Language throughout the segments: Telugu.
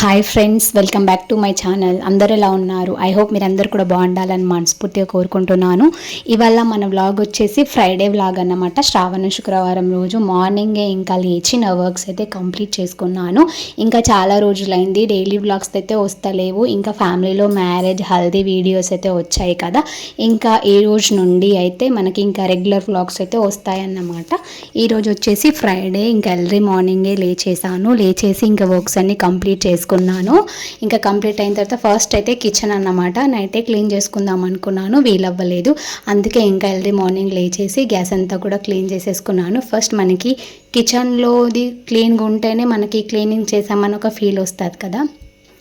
Hi friends welcome back to my channel అందరూ ఎలా ఉన్నారు? ఐ హోప్ మీరందరూ కూడా బాగుండాలని మనస్ఫూర్తిగా కోరుకుంటున్నాను. ఇవాళ మన వ్లాగ్ వచ్చేసి ఫ్రైడే వ్లాగ్ అన్నమాట. శ్రావణ శుక్రవారం రోజు మార్నింగే ఇంకా లేచి నా వర్క్స్ అయితే కంప్లీట్ చేసుకున్నాను. ఇంకా చాలా రోజులైంది. డైలీ వ్లాగ్స్ అయితే వస్తలేవు. ఇంకా ఫ్యామిలీలో మ్యారేజ్ హల్దీ వీడియోస్ అయితే వచ్చాయి కదా. ఇంకా ఈ రోజు నుండి అయితే మనకి ఇంకా రెగ్యులర్ వ్లాగ్స్ అయితే వస్తాయన్నమాట. ఈరోజు వచ్చేసి ఫ్రైడే ఇంకా ఎర్లీ మార్నింగే లేచేసాను లేచేసి ఇంకా వర్క్స్ అన్ని కంప్లీట్ చేసుకున్నాను. ఇంకా కంప్లీట్ అయిన తర్వాత ఫస్ట్ అయితే కిచెన్ అన్నమాట. నైటే క్లీన్ చేసుకుందాం అనుకున్నాను వీలవ్వలేదు. అందుకే ఇంకా ఎల్రీ మార్నింగ్ లేచేసి గ్యాస్ అంతా కూడా క్లీన్ చేసేసుకున్నాను. ఫస్ట్ మనకి కిచెన్లోది క్లీన్గా ఉంటేనే మనకి క్లీనింగ్ చేసామని ఒక ఫీల్ వస్తుంది కదా.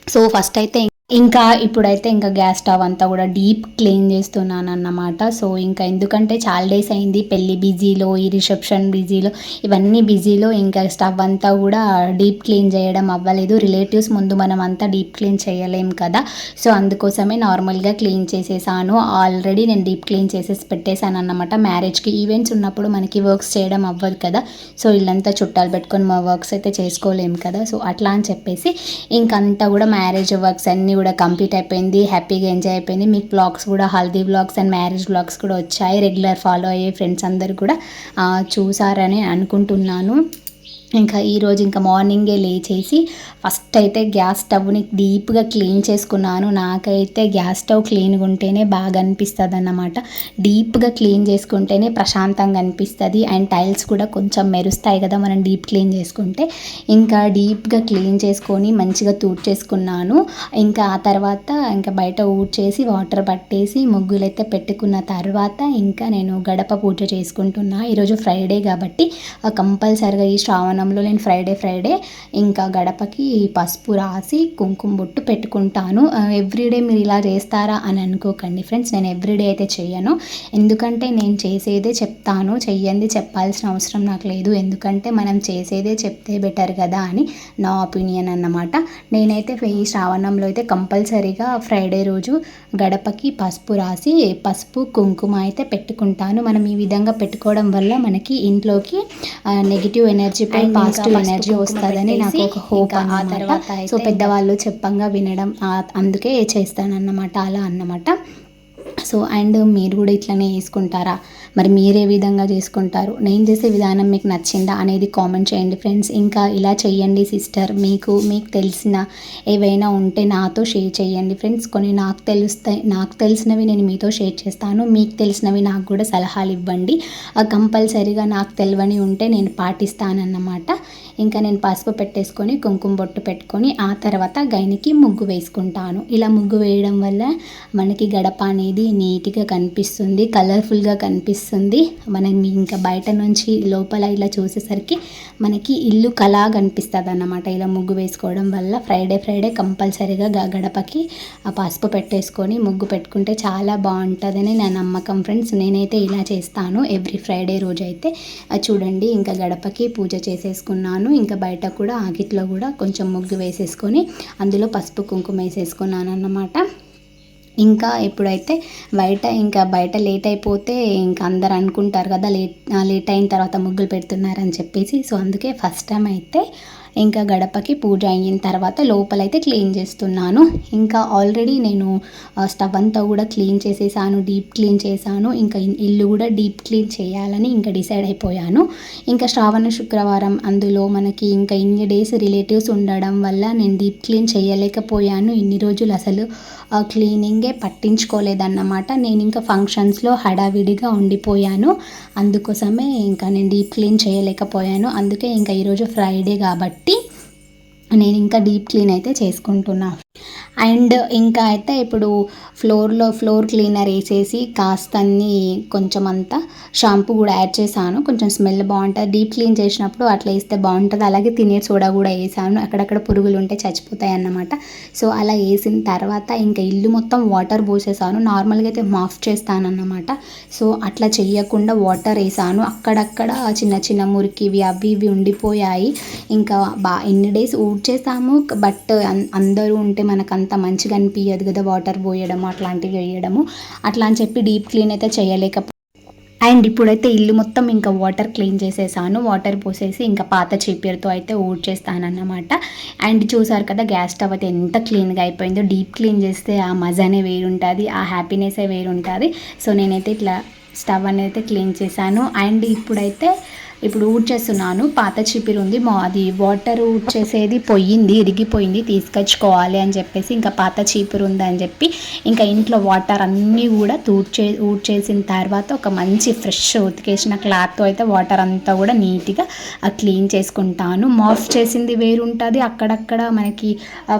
సో ఫస్ట్ అయితే ఇంకా ఇప్పుడైతే ఇంకా గ్యాస్ స్టవ్ అంతా కూడా డీప్ క్లీన్ చేస్తున్నాను అన్నమాట సో ఇంకా ఎందుకంటే చాలా డేస్ అయింది పెళ్ళి బిజీలో ఈ రిసెప్షన్ బిజీలో ఇవన్నీ బిజీలో ఇంకా స్టవ్ అంతా కూడా డీప్ క్లీన్ చేయడం అవ్వలేదు. రిలేటివ్స్ ముందు మనం అంతా డీప్ క్లీన్ చేయలేం కదా. సో అందుకోసమే నార్మల్గా క్లీన్ చేసేసాను. ఆల్రెడీ నేను డీప్ క్లీన్ చేసేసి పెట్టేశాను అన్నమాట మ్యారేజ్కి ఈవెంట్స్ ఉన్నప్పుడు మనకి వర్క్స్ చేయడం అవ్వదు కదా. సో ఇల్లంతా చుట్టాలు పెట్టుకొని మా వర్క్స్ అయితే చేసుకోలేము కదా. సో అట్లా అని చెప్పేసి ఇంకంతా కూడా మ్యారేజ్ వర్క్స్ అన్నీ కూడా కంప్లీట్ అయిపోయింది హ్యాపీగా ఎంజాయ్ అయిపోయింది. మీకు బ్లాగ్స్ కూడా haldi blogs and marriage blogs కూడా వచ్చాయి. రెగ్యులర్ ఫాలో అయ్యే ఫ్రెండ్స్ అందరు కూడా చూసారని అనుకుంటున్నాను. ఇంకా ఈరోజు ఇంకా మార్నింగే లేచేసి ఫస్ట్ అయితే గ్యాస్ స్టవ్ని డీప్గా క్లీన్ చేసుకున్నాను. నాకైతే గ్యాస్ స్టవ్ క్లీన్గా ఉంటేనే బాగా అనిపిస్తుంది అన్నమాట డీప్గా క్లీన్ చేసుకుంటేనే ప్రశాంతంగా అనిపిస్తుంది. అండ్ టైల్స్ కూడా కొంచెం మెరుస్తాయి కదా మనం డీప్ క్లీన్ చేసుకుంటే. ఇంకా డీప్గా క్లీన్ చేసుకొని మంచిగా చేసుకున్నాను. ఇంకా ఆ తర్వాత ఇంకా బయట ఊడ్చేసి వాటర్ పట్టేసి ముగ్గులు అయితే పెట్టుకున్న తర్వాత ఇంకా నేను గడప పూజ చేసుకుంటున్నా. ఈరోజు ఫ్రైడే కాబట్టి కంపల్సరిగా ఈ శ్రావణ శ్రావణంలో నేను ఫ్రైడే ఫ్రైడే ఇంకా గడపకి పసుపు రాసి కుంకుమ బొట్టు పెట్టుకుంటాను. ఎవ్రీడే మీరు ఇలా చేస్తారా అని అనుకోకండి ఫ్రెండ్స్. నేను ఎవ్రీడే అయితే చేయను ఎందుకంటే నేను చేసేదే చెప్తాను. చెయ్యండి చెప్పాల్సిన అవసరం నాకు లేదు. ఎందుకంటే మనం చేసేదే చెప్తే బెటర్ కదా అని నా ఒపీనియన్ అన్నమాట. నేనైతే ఈ శ్రావణంలో అయితే కంపల్సరీగా ఫ్రైడే రోజు గడపకి పసుపు రాసి పసుపు కుంకుమ అయితే పెట్టుకుంటాను. మనం ఈ విధంగా పెట్టుకోవడం వల్ల మనకి ఇంట్లోకి నెగిటివ్ ఎనర్జీ పై పాజిటివ్ ఎనర్జీ వస్తుందని నాకు ఒక హోప్ ఆ తర్వాత సో పెద్దవాళ్ళు చెప్పంగా వినడం అందుకే చేస్తానన్నమాట అలా అన్నమాట. సో అండ్ మీరు కూడా ఇట్లనే వేసుకుంటారా? మరి మీరే విధంగా చేసుకుంటారు. నేను చేసే విధానం మీకు నచ్చిందా అనేది కామెంట్ చేయండి ఫ్రెండ్స్. ఇంకా ఇలా చేయండి సిస్టర్. మీకు మీకు తెలిసిన ఏవైనా ఉంటే నాతో షేర్ చేయండి ఫ్రెండ్స్. కొన్ని నాకు తెలుస్తాయి నాకు తెలిసినవి నేను మీతో షేర్ చేస్తాను. మీకు తెలిసినవి నాకు కూడా సలహాలు ఇవ్వండి. కంపల్సరీగా నాకు తెలియని ఉంటే నేను పాటిస్తానన్నమాట. ఇంకా నేను పసుపు పెట్టేసుకొని కుంకుమ బొట్టు పెట్టుకొని ఆ తర్వాత గైనికి ముగ్గు వేసుకుంటాను. ఇలా ముగ్గు వేయడం వల్ల మనకి గడప అనేది నీట్గా కనిపిస్తుంది కలర్ఫుల్గా కనిపిస్తుంది. మనం ఇంకా బయట నుంచి లోపల ఇలా చూసేసరికి మనకి ఇల్లు కళా కనిపిస్తుంది అన్నమాట ఇలా ముగ్గు వేసుకోవడం వల్ల ఫ్రైడే ఫ్రైడే కంపల్సరీగా గడపకి ఆ పసుపు పెట్టేసుకొని ముగ్గు పెట్టుకుంటే చాలా బాగుంటుందని నా నమ్మకం ఫ్రెండ్స్. నేనైతే ఇలా చేస్తాను. ఎవ్రీ ఫ్రైడే రోజు అయితే చూడండి ఇంకా గడపకి పూజ చేసేసుకున్నాను. ఇంకా బయట కూడా ఆకిట్లో కూడా కొంచెం ముగ్గు వేసేసుకొని అందులో పసుపు కుంకుమ వేసేసుకున్నాను అన్నమాట ఇంకా ఎప్పుడైతే బయట ఇంకా బయట లేట్ అయిపోతే ఇంకా అందరు అనుకుంటారు కదా లేట్ లేట్ అయిన తర్వాత ముగ్గులు పెడుతున్నారని చెప్పేసి. సో అందుకే ఫస్ట్ టైం అయితే ఇంకా గడపకి పూజ అయిన తర్వాత లోపలైతే క్లీన్ చేస్తున్నాను. ఇంకా ఆల్రెడీ నేను స్టవ్ అంతా కూడా క్లీన్ చేసేసాను డీప్ క్లీన్ చేశాను. ఇంకా ఇల్లు కూడా డీప్ క్లీన్ చేయాలని ఇంకా డిసైడ్ అయిపోయాను. ఇంకా శ్రావణ శుక్రవారం అందులో మనకి ఇంకా ఇన్ని డేస్ రిలేటివ్స్ ఉండడం వల్ల నేను డీప్ క్లీన్ చేయలేకపోయాను. ఇన్ని రోజులు అసలు క్లీనింగే పట్టించుకోలేదన్నమాట. నేను ఇంకా ఫంక్షన్స్లో హడావిడిగా ఉండిపోయాను. అందుకోసమే ఇంకా నేను డీప్ క్లీన్ చేయలేకపోయాను. అందుకే ఇంకా ఈరోజు ఫ్రైడే కాబట్టి నేను ఇంకా డీప్ క్లీన్ అయితే చేసుకుంటున్నా. అండ్ ఇంకా అయితే ఇప్పుడు ఫ్లోర్లో ఫ్లోర్ క్లీనర్ వేసేసి కాస్త అన్ని కొంచెం అంతా షాంపూ కూడా యాడ్ చేశాను. కొంచెం స్మెల్ బాగుంటుంది. డీప్ క్లీన్ చేసినప్పుడు అట్లా వేస్తే బాగుంటుంది. అలాగే తినే సోడా కూడా వేసాను. అక్కడక్కడ పురుగులు ఉంటే చచ్చిపోతాయి అన్నమాట. సో అలా వేసిన తర్వాత ఇంకా ఇల్లు మొత్తం వాటర్ పోసేసాను. నార్మల్గా అయితే మాఫ్ చేస్తానన్నమాట సో అట్లా చేయకుండా వాటర్ వేసాను. అక్కడక్కడ చిన్న చిన్న మురికివి అవి ఇవి ఉండిపోయాయి. ఇంకా బా ఎన్ని డేస్ ఊడ్ చేసాము బట్ అందరూ ఉంటే మనకు అంత మంచిగా అనిపించదు కదా వాటర్ పోయడము అట్లాంటివి వేయడము. అట్లా అని చెప్పి డీప్ క్లీన్ అయితే చేయలేక అండ్ ఇప్పుడైతే ఇల్లు మొత్తం ఇంకా వాటర్ క్లీన్ చేసేసాను. వాటర్ పోసేసి ఇంకా పాత చీపిరితో అయితే ఊడ్చేస్తానన్నమాట. అండ్ చూసారు కదా గ్యాస్ స్టవ్ అయితే ఎంత క్లీన్గా అయిపోయిందో. డీప్ క్లీన్ చేస్తే ఆ మజానే వేరుంటుంది ఆ హ్యాపీనెసే వేరుంటుంది. సో నేనైతే ఇట్లా స్టవ్ అనేది క్లీన్ చేశాను. అండ్ ఇప్పుడైతే ఇప్పుడు ఊడ్చేస్తున్నాను పాత చీపిరి ఉంది మా అది వాటర్ ఊడ్చేసేది పొయ్యింది ఇరిగిపోయింది తీసుకొచ్చుకోవాలి అని చెప్పేసి ఇంకా పాత చీపురు ఉంది అని చెప్పి ఇంకా ఇంట్లో వాటర్ అన్నీ కూడా తూడ్చే ఊడ్చేసిన తర్వాత ఒక మంచి ఫ్రెష్ ఉతికేసిన క్లాత్తో అయితే వాటర్ అంతా కూడా నీట్గా క్లీన్ చేసుకుంటాను. మాఫ్ చేసింది వేరు ఉంటుంది అక్కడక్కడ మనకి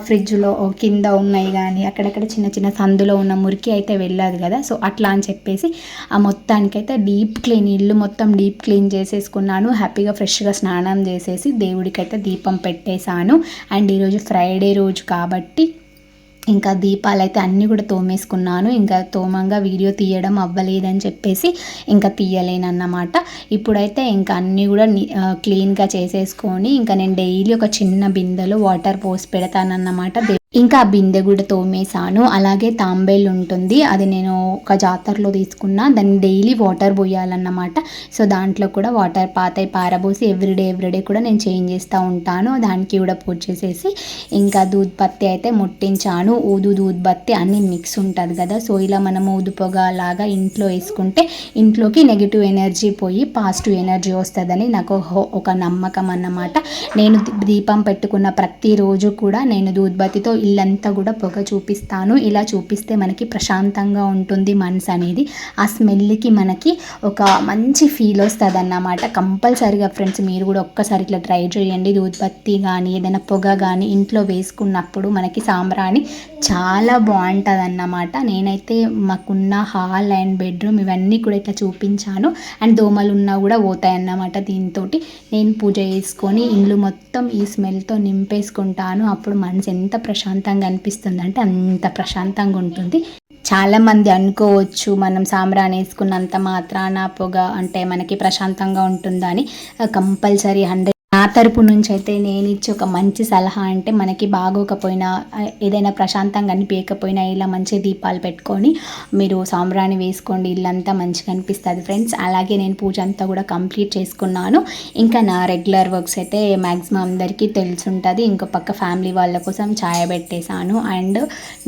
ఫ్రిడ్జ్లో కింద ఉన్నాయి కానీ అక్కడక్కడ చిన్న చిన్న సందులో ఉన్న మురికి అయితే వెళ్ళదు కదా. సో అట్లా అని చెప్పేసి ఆ మొత్తానికైతే డీప్ క్లీన్ ఇల్లు మొత్తం డీప్ క్లీన్ చేసేసుకున్నాను హ్యాపీగా ఫ్రెష్గా స్నానం చేసేసి దేవుడికైతే దీపం పెట్టేశాను. అండ్ ఈరోజు ఫ్రైడే రోజు కాబట్టి ఇంకా దీపాలు అయితే అన్నీ కూడా తోమేసుకున్నాను. ఇంకా తోమంగా వీడియో తీయడం అవ్వలేదని చెప్పేసి ఇంకా తీయలేనన్నమాట. ఇప్పుడైతే ఇంకా అన్నీ కూడా క్లీన్గా చేసేసుకొని ఇంకా నేను డైలీ ఒక చిన్న బిందెలో వాటర్ పోసి పెడతానన్నమాట. ఇంకా బిందె కూడా తోమేశాను. అలాగే తాంబేలు ఉంటుంది. అది నేను ఒక జాతరలో తీసుకున్నా. దాన్ని డైలీ వాటర్ పోయాలన్నమాట. సో దాంట్లో కూడా వాటర్ పాతై పారబోసి ఎవ్రీడే ఎవ్రీడే కూడా నేను చేంజ్ చేస్తూ ఉంటాను. దానికి కూడా పూజ చేసేసి ఇంకా దూద్ అయితే ముట్టించాను. ఊదు దూద్ బత్తి అన్నీ మిక్స్ ఉంటుంది కదా. సో ఇలా మనం ఊదు పొగ లాగా ఇంట్లో వేసుకుంటే ఇంట్లోకి నెగిటివ్ ఎనర్జీ పోయి పాజిటివ్ ఎనర్జీ వస్తుందని నాకు ఒక నమ్మకం అన్నమాట. నేను దీపం పెట్టుకున్న ప్రతిరోజు కూడా నేను దూద్బత్తితో ఇల్లంతా కూడా పొగ చూపిస్తాను. ఇలా చూపిస్తే మనకి ప్రశాంతంగా ఉంటుంది మనసు అనేది. ఆ స్మెల్కి మనకి ఒక మంచి ఫీల్ వస్తుంది అన్నమాట కంపల్సరీగా ఫ్రెండ్స్ మీరు కూడా ఒక్కసారి ఇట్లా ట్రై చేయండి. ఉత్పత్తి కానీ ఏదైనా పొగ కానీ ఇంట్లో వేసుకున్నప్పుడు మనకి సాంబ్రాణి చాలా బాగుంటుంది అన్నమాట నేనైతే మాకున్న హాల్ అండ్ బెడ్రూమ్ ఇవన్నీ కూడా ఇట్లా చూపించాను. అండ్ దోమలు ఉన్నా కూడా పోతాయి అన్నమాట దీంతో నేను పూజ చేసుకొని ఇండ్లు మొత్తం ఈ స్మెల్తో నింపేసుకుంటాను. అప్పుడు మనసు ఎంత ప్రశాంతం ప్రశాంతంగా అనిపిస్తుంది. అంటే అంత ప్రశాంతంగా ఉంటుంది. చాలామంది అనుకోవచ్చు మనం సాంబ్రాన్ వేసుకున్నంత మాత్రాన పొగ అంటే మనకి ప్రశాంతంగా ఉంటుందని కంపల్సరీ హండ్రెడ్ నా తరపు నుంచి అయితే నేను ఇచ్చే ఒక మంచి సలహా అంటే మనకి బాగోకపోయినా ఏదైనా ప్రశాంతంగా అనిపించకపోయినా ఇలా మంచి దీపాలు పెట్టుకొని మీరు సాంబ్రాణి వేసుకోండి ఇల్లంతా మంచిగా అనిపిస్తుంది ఫ్రెండ్స్. అలాగే నేను పూజ అంతా కూడా కంప్లీట్ చేసుకున్నాను. ఇంకా నా రెగ్యులర్ వర్క్స్ అయితే మ్యాక్సిమం అందరికీ తెలుసుంటుంది. ఇంకో పక్క ఫ్యామిలీ వాళ్ళ కోసం ఛాయ పెట్టేశాను. అండ్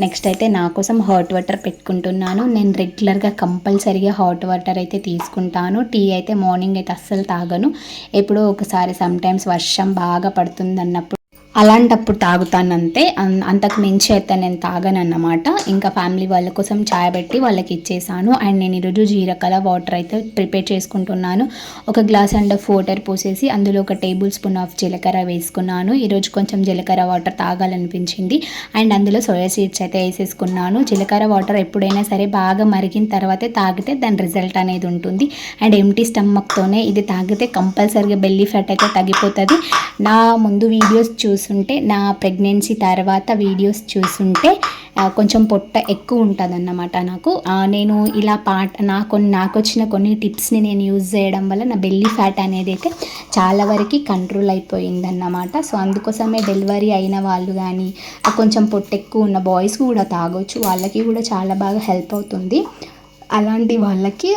నెక్స్ట్ అయితే నా కోసం హాట్ వాటర్ పెట్టుకుంటున్నాను. నేను రెగ్యులర్గా కంపల్సరీగా హాట్ వాటర్ అయితే తీసుకుంటాను. టీ అయితే మార్నింగ్ అయితే అస్సలు తాగను. ఎప్పుడో ఒకసారి సమ్ టైమ్స్ వర్షం బాగా పడుతుంది అన్నప్పుడు అలాంటప్పుడు తాగుతానంతే. అంతకు మించి అయితే నేను తాగనన్నమాట. ఇంకా ఫ్యామిలీ వాళ్ళ కోసం చాయ్ పెట్టి వాళ్ళకి ఇచ్చేసాను. అండ్ నేను ఈరోజు జీరకల వాటర్ అయితే ప్రిపేర్ చేసుకుంటున్నాను. ఒక గ్లాస్ అండ్ ఆఫ్ వాటర్ పోసేసి అందులో ఒక టేబుల్ స్పూన్ ఆఫ్ జీలకర్ర వేసుకున్నాను. ఈరోజు కొంచెం జీలకర్ర వాటర్ తాగాలనిపించింది. అండ్ అందులో సోయా సీడ్స్ అయితే వేసేసుకున్నాను. జీలకర్ర వాటర్ ఎప్పుడైనా సరే బాగా మరిగిన తర్వాతే తాగితే దాని రిజల్ట్ అనేది ఉంటుంది. అండ్ ఎంటీ స్టమక్తోనే ఇది తాగితే కంపల్సరీగా బెల్లీ ఫ్యాట్ అయితే తగ్గిపోతుంది. నా ముందు వీడియోస్ చూసి చూసుంటే నా ప్రెగ్నెన్సీ తర్వాత వీడియోస్ చూసుంటే కొంచెం పొట్ట ఎక్కువ ఉంటుంది అన్నమాట నాకు నేను ఇలా పాట నా కొన్ని నాకు వచ్చిన కొన్ని టిప్స్ని నేను యూజ్ చేయడం వల్ల నా బెల్లీ ఫ్యాట్ అనేది అయితే చాలా వరకు కంట్రోల్ అయిపోయిందన్నమాట. సో అందుకోసమే డెలివరీ అయిన వాళ్ళు కానీ కొంచెం పొట్ట ఎక్కువ ఉన్న బాయ్స్ కూడా తాగొచ్చు. వాళ్ళకి కూడా చాలా బాగా హెల్ప్ అవుతుంది. అలాంటి వాళ్ళకి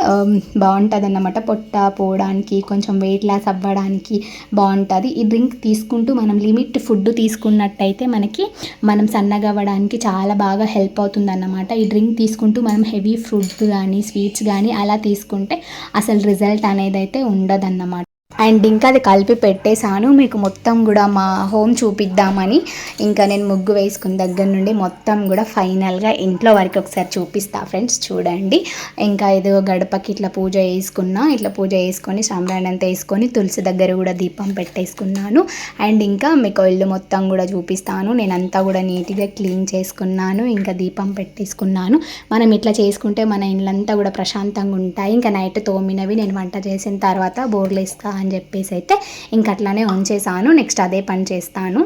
బాగుంటుంది అన్నమాట పొట్ట పోవడానికి కొంచెం వెయిట్ లాస్ అవ్వడానికి బాగుంటుంది. ఈ డ్రింక్ తీసుకుంటూ మనం లిమిట్ ఫుడ్ తీసుకున్నట్టయితే మనకి మనం సన్నగా అవ్వడానికి చాలా బాగా హెల్ప్ అవుతుంది అన్నమాట ఈ డ్రింక్ తీసుకుంటూ మనం హెవీ ఫుడ్ కానీ స్వీట్స్ కానీ అలా తీసుకుంటే అసలు రిజల్ట్ అనేది అయితే ఉండదన్నమాట. అండ్ ఇంకా అది కలిపి పెట్టేశాను. మీకు మొత్తం కూడా మా హోమ్ చూపిద్దామని. ఇంకా నేను ముగ్గు వేసుకున్న దగ్గర నుండి మొత్తం కూడా ఫైనల్గా ఇంట్లో వరకు ఒకసారి చూపిస్తా ఫ్రెండ్స్ చూడండి. ఇంకా ఏదో గడపకి ఇట్లా పూజ వేసుకున్నా ఇట్లా పూజ వేసుకొని సాంబ్రాణి అంతా వేసుకొని తులసి దగ్గర కూడా దీపం పెట్టేసుకున్నాను. అండ్ ఇంకా మీకు ఇల్లు మొత్తం కూడా చూపిస్తాను. నేను అంతా కూడా నీట్గా క్లీన్ చేసుకున్నాను ఇంకా దీపం పెట్టేసుకున్నాను. మనం ఇట్లా చేసుకుంటే మన ఇళ్ళంతా కూడా ప్రశాంతంగా ఉంటాయి. ఇంకా నైట్ తోమినవి నేను వంట చేసిన తర్వాత బోర్లు ఇస్తాను అని చెప్పేసి అయితే ఇంక అట్లానే ఉంచేసాను నెక్స్ట్ అదే పని చేస్తాను.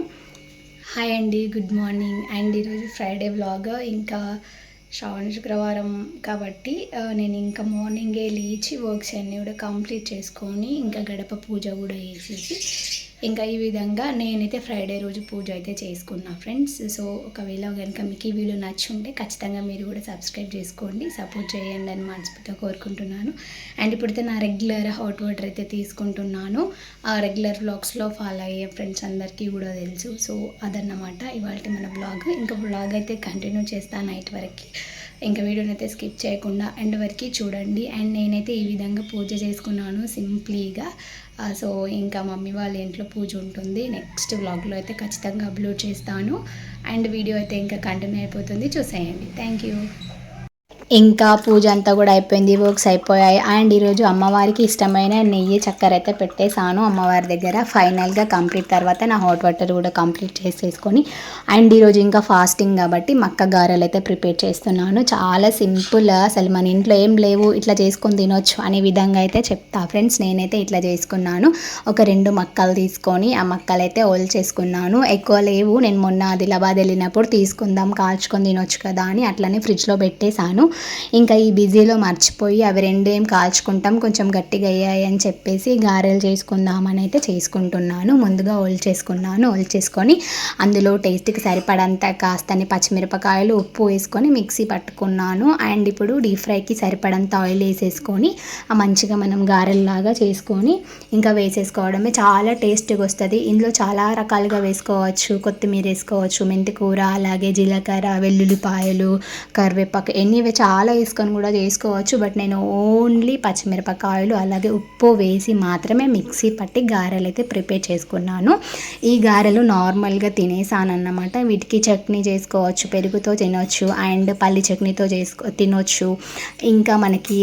హాయ్ అండి గుడ్ మార్నింగ్ అండ్ ఈరోజు ఫ్రైడే వ్లాగ్ ఇంకా శ్రావణ శుక్రవారం కాబట్టి నేను ఇంకా మార్నింగే లేచి వర్క్స్ అన్నీ కూడా కంప్లీట్ చేసుకొని ఇంకా గడప పూజ కూడా వేసేసి ఇంకా ఈ విధంగా నేనైతే ఫ్రైడే రోజు పూజ అయితే చేసుకున్నా ఫ్రెండ్స్. సో ఒకవేళ కనుక మీకు ఈ వీడియో నచ్చుంటే ఖచ్చితంగా మీరు కూడా సబ్స్క్రైబ్ చేసుకోండి సపోర్ట్ చేయండి అని మనస్ఫూర్తిగా కోరుకుంటున్నాను. అండ్ ఇప్పుడైతే నా రెగ్యులర్ హాట్ వాటర్ అయితే తీసుకుంటున్నాను. ఆ రెగ్యులర్ వ్లాగ్స్లో ఫాలో అయ్యే ఫ్రెండ్స్ అందరికీ కూడా తెలుసు. సో అదన్నమాట ఇవాళ మన బ్లాగ్. ఇంకా బ్లాగ్ అయితే కంటిన్యూ చేస్తాను నైట్ వరకు. ఇంకా వీడియోని అయితే స్కిప్ చేయకుండా ఎండ్ వరకు చూడండి. అండ్ నేనైతే ఈ విధంగా పూజ చేసుకున్నాను సింప్లీగా. సో ఇంకా మమ్మీ వాళ్ళ ఇంట్లో పూజ ఉంటుంది. నెక్స్ట్ వ్లాగ్లో అయితే ఖచ్చితంగా అప్లోడ్ చేస్తాను. అండ్ వీడియో అయితే ఇంకా కంటిన్యూ అయిపోతుంది. చూసేయండి. థ్యాంక్ యూ ఇంకా పూజ అంతా కూడా అయిపోయింది వర్క్స్ అయిపోయాయి. అండ్ ఈరోజు అమ్మవారికి ఇష్టమైన నెయ్యి చక్కెర అయితే పెట్టేశాను అమ్మవారి దగ్గర. ఫైనల్గా కంప్లీట్ తర్వాత నా హాట్ వాటర్ కూడా కంప్లీట్ చేసేసుకొని అండ్ ఈరోజు ఇంకా ఫాస్టింగ్ కాబట్టి మక్క గారెలు అయితే ప్రిపేర్ చేస్తున్నాను. చాలా సింపుల్ అసలు మన ఇంట్లో ఏం లేవు ఇట్లా చేసుకొని తినొచ్చు అనే విధంగా అయితే చెప్తా. ఫ్రెండ్స్ నేనైతే ఇట్లా చేసుకున్నాను. ఒక రెండు మక్కలు తీసుకొని ఆ మక్కలు అయితే ఓల్ చేసుకున్నాను. ఎక్కువ లేవు నేను మొన్న ఆదిలాబాద్ వెళ్ళినప్పుడు తీసుకుందాం కాల్చుకొని తినొచ్చు కదా అని అట్లనే ఫ్రిడ్జ్లో పెట్టేశాను. ఇంకా ఈ బిజీలో మర్చిపోయి అవి రెండు ఏం కాల్చుకుంటాం కొంచెం గట్టిగా అయ్యాయి అని చెప్పేసి గారెలు చేసుకుందామని అయితే చేసుకుంటున్నాను. ముందుగా ఓల్ చేసుకున్నాను. ఓల్ చేసుకొని అందులో టేస్ట్కి సరిపడంత కాస్తని పచ్చిమిరపకాయలు ఉప్పు వేసుకొని మిక్సీ పట్టుకున్నాను. అండ్ ఇప్పుడు డీప్ ఫ్రైకి సరిపడంత ఆయిల్ వేసేసుకొని మంచిగా మనం గారెల్లాగా చేసుకొని ఇంకా వేసేసుకోవడమే చాలా టేస్ట్గా వస్తుంది. ఇందులో చాలా రకాలుగా వేసుకోవచ్చు. కొత్తిమీర వేసుకోవచ్చు మెంతికూర అలాగే జీలకర్ర వెల్లుల్లిపాయలు కరివేపాకు ఎన్ని చాలా చాలా వేసుకొని కూడా చేసుకోవచ్చు బట్ నేను ఓన్లీ పచ్చిమిరపకాయలు అలాగే ఉప్పు వేసి మాత్రమే మిక్సీ పట్టి గారెలు అయితే ప్రిపేర్ చేసుకున్నాను. ఈ గారెలు నార్మల్గా తినేసాను అన్నమాట వీటికి చట్నీ చేసుకోవచ్చు పెరుగుతో తినొచ్చు అండ్ పల్లి చట్నీతో చేసుకో తినొచ్చు. ఇంకా మనకి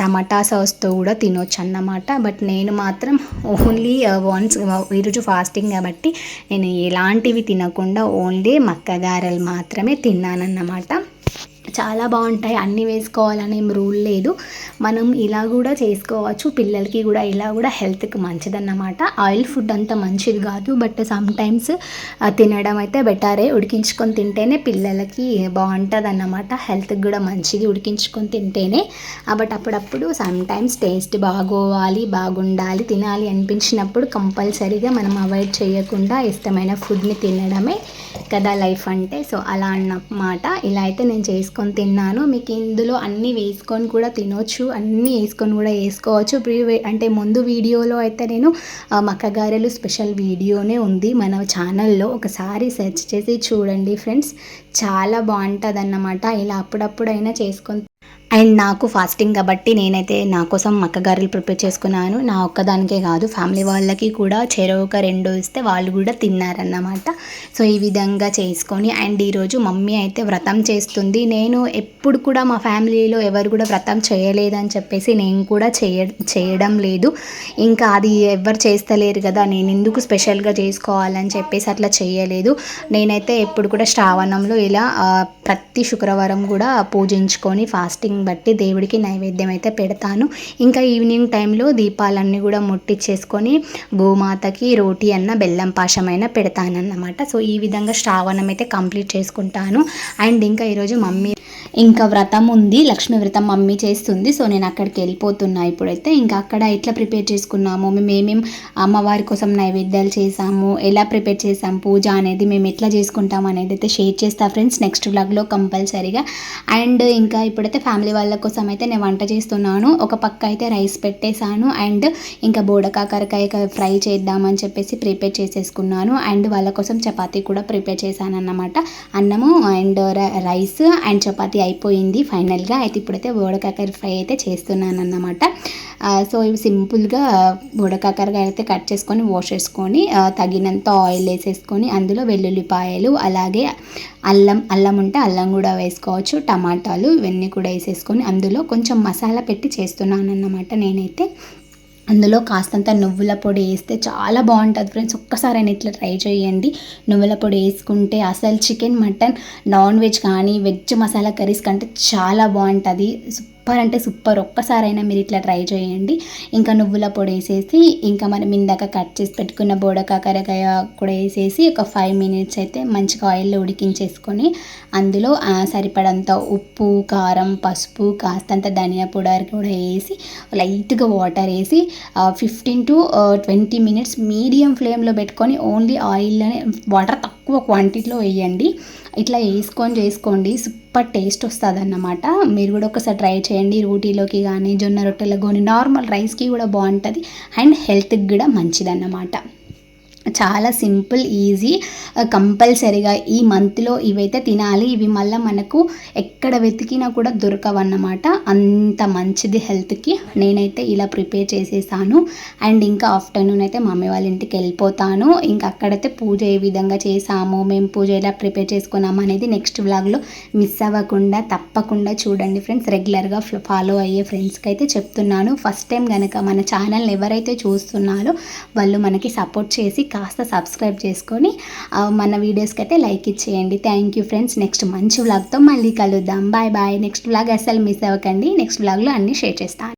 టమాటా సాస్తో కూడా తినొచ్చు అన్నమాట బట్ నేను మాత్రం ఓన్లీ వన్స్ ఈరోజు ఫాస్టింగ్ కాబట్టి నేను ఎలాంటివి తినకుండా ఓన్లీ మక్క గారెలు మాత్రమే తిన్నానన్నమాట. చాలా బాగుంటాయి. అన్నీ వేసుకోవాలనేం రూల్ లేదు. మనం ఇలా కూడా చేసుకోవచ్చు. పిల్లలకి కూడా ఇలా కూడా హెల్త్కి మంచిదన్నమాట. ఆయిల్ ఫుడ్ అంత మంచిది కాదు. బట్ సమ్ టైమ్స్ తినడం అయితే బెటరే. ఉడికించుకొని తింటేనే పిల్లలకి బాగుంటుంది అన్నమాట హెల్త్కి కూడా మంచిది ఉడికించుకొని తింటేనే. బట్ అప్పుడప్పుడు సమ్ టైమ్స్ టేస్ట్ బాగోవాలి బాగుండాలి తినాలి అనిపించినప్పుడు కంపల్సరీగా మనం అవాయిడ్ చేయకుండా ఇష్టమైన ఫుడ్ని తినడమే కదా లైఫ్ అంటే సో అలా అన్నమాట. ఇలా అయితే నేను చేసుకొని తిన్నాను. మీకు ఇందులో అన్నీ వేసుకొని కూడా తినొచ్చు. అన్నీ వేసుకొని కూడా వేసుకోవచ్చు. ప్రీ అంటే ముందు వీడియోలో అయితే నేను మక్కగారెలు స్పెషల్ వీడియోనే ఉంది. మన ఛానల్లో ఒకసారి సెర్చ్ చేసి చూడండి ఫ్రెండ్స్. చాలా బాగుంటుంది అన్నమాట ఇలా అప్పుడప్పుడైనా చేసుకొని అండ్ నాకు ఫాస్టింగ్ కాబట్టి నేనైతే నా కోసం మక్కగారెలు ప్రిపేర్ చేసుకున్నాను. నా ఒక్కదానికే కాదు ఫ్యామిలీ వాళ్ళకి కూడా చెరొక రెండు ఇస్తే వాళ్ళు కూడా తిన్నారన్నమాట. సో ఈ విధంగా చేసుకొని అండ్ ఈరోజు మమ్మీ అయితే వ్రతం చేస్తుంది. నేను ఎప్పుడు కూడా మా ఫ్యామిలీలో ఎవరు కూడా వ్రతం చేయలేదని చెప్పేసి నేను కూడా చేయ చేయడం లేదు. ఇంకా అది ఎవరు చేస్తలేరు కదా నేను ఎందుకు స్పెషల్గా చేసుకోవాలని చెప్పేసి అట్లా చేయలేదు. నేనైతే ఎప్పుడు కూడా శ్రావణంలో ఇలా ప్రతి శుక్రవారం కూడా పూజించుకొని ఫాస్టింగ్ బట్టి దేవుడికి నైవేద్యం అయితే పెడతాను. ఇంకా ఈవినింగ్ టైంలో దీపాలన్నీ కూడా ముట్టించేసుకొని గోమాతకి రోటీ అన్న బెల్లం పాశమైన పెడతానన్నమాట. సో ఈ విధంగా శ్రావణం అయితే కంప్లీట్ చేసుకుంటాను. అండ్ ఇంకా ఈరోజు మమ్మీ ఇంకా వ్రతం ఉంది. లక్ష్మీ వ్రతం మమ్మీ చేస్తుంది. సో నేను అక్కడికి వెళ్ళిపోతున్నా ఇప్పుడైతే. ఇంకా అక్కడ ఎట్లా ప్రిపేర్ చేసుకున్నాము? మేము ఏమేమి అమ్మవారి కోసం నైవేద్యాలు చేసాము ఎలా ప్రిపేర్ చేసాం పూజ అనేది మేము ఎట్లా చేసుకుంటాం అనేది అయితే షేర్ చేస్తా ఫ్రెండ్స్. నెక్స్ట్ వ్లాగ్లో కంపల్సరీగా. అండ్ ఇంకా ఇప్పుడైతే ఫ్యామిలీ వాళ్ళ కోసం అయితే నేను వంట చేస్తున్నాను. ఒక పక్క అయితే రైస్ పెట్టేశాను. అండ్ ఇంకా బోడకాకరకాయ ఫ్రై చేద్దామని చెప్పేసి ప్రిపేర్ చేసేసుకున్నాను. అండ్ వాళ్ళ కోసం చపాతీ కూడా ప్రిపేర్ చేశాను అన్నమాట అన్నము అండ్ రైస్ అండ్ చపాతీ అయిపోయింది ఫైనల్గా. అయితే ఇప్పుడైతే బోడకాకర ఫ్రై అయితే చేస్తున్నాను అన్నమాట సో ఇవి సింపుల్గా బుడకాకరగా అయితే కట్ చేసుకొని వాష్ చేసుకొని తగినంత ఆయిల్ వేసేసుకొని అందులో వెల్లుల్లిపాయలు అలాగే అల్లం అల్లం ఉంటే అల్లం కూడా వేసుకోవచ్చు టమాటాలు ఇవన్నీ కూడా వేసేసి వేసుకొని అందులో కొంచెం మసాలా పెట్టి చేస్తున్నాను అన్నమాట నేనైతే. అందులో కాస్తంత నువ్వుల పొడి వేస్తే చాలా బాగుంటుంది ఫ్రెండ్స్. ఒక్కసారి అయినా ఇట్లా ట్రై చేయండి. నువ్వుల పొడి వేసుకుంటే అసలు చికెన్ మటన్ నాన్ వెజ్ కానీ వెజ్ మసాలా కర్రీస్ కంటే చాలా బాగుంటుంది. సూపర్ అంటే సూపర్. ఒక్కసారైనా మీరు ఇట్లా ట్రై చేయండి. ఇంకా నువ్వుల పొడి వేసేసి ఇంకా మనం ఇందాక కట్ చేసి పెట్టుకున్న బోడకాకరకాయ కూడా వేసేసి ఒక ఫైవ్ మినిట్స్ అయితే మంచిగా ఆయిల్లో ఉడికించేసుకొని అందులో సరిపడంత ఉప్పు కారం పసుపు కాస్తంత ధనియా పౌడర్ కూడా వేసి లైట్గా వాటర్ వేసి fifteen to twenty minutes medium ఫ్లేమ్లో పెట్టుకొని ఓన్లీ ఆయిల్లోనే వాటర్ తక్కువ క్వాంటిటీలో వేయండి. ఇట్లా వేసుకొని చేసుకోండి. సూపర్ టేస్ట్ వస్తుంది అన్నమాట మీరు కూడా ఒకసారి ట్రై చేయండి. రోటీలోకి కానీ జొన్న రొట్టెలకు కానీ నార్మల్ రైస్కి కూడా బాగుంటుంది. అండ్ హెల్త్కి కూడా మంచిదన్నమాట. చాలా సింపుల్ ఈజీ కంపల్సరీగా ఈ మంత్లో ఇవైతే తినాలి. ఇవి మళ్ళీ మనకు ఎక్కడ వెతికినా కూడా దొరకవన్నమాట. అంత మంచిది హెల్త్కి. నేనైతే ఇలా ప్రిపేర్ చేసేసాను. అండ్ ఇంకా ఆఫ్టర్నూన్ అయితే మమ్మీ వాళ్ళ ఇంటికి వెళ్ళిపోతాను. ఇంకా అక్కడైతే పూజ ఏ విధంగా చేసాము మేము పూజ ఎలా ప్రిపేర్ చేసుకున్నాము అనేది నెక్స్ట్ వ్లాగ్లో మిస్ అవ్వకుండా తప్పకుండా చూడండి ఫ్రెండ్స్. రెగ్యులర్గా ఫాలో అయ్యే ఫ్రెండ్స్కి అయితే చెప్తున్నాను. ఫస్ట్ టైం కనుక మన ఛానల్ని ఎవరైతే చూస్తున్నారో వాళ్ళు మనకి సపోర్ట్ చేసి కాస్త సబ్స్క్రైబ్ చేసుకొని మన వీడియోస్కి అయితే లైక్ ఇచ్చేయండి. థ్యాంక్ యూ ఫ్రెండ్స్ నెక్స్ట్ మంచి వ్లాగ్తో మళ్ళీ కలుద్దాం. బాయ్ బాయ్ నెక్స్ట్ వ్లాగ్ అసలు మిస్ అవ్వకండి. నెక్స్ట్ వ్లాగ్లో అన్నీ షేర్ చేస్తాను.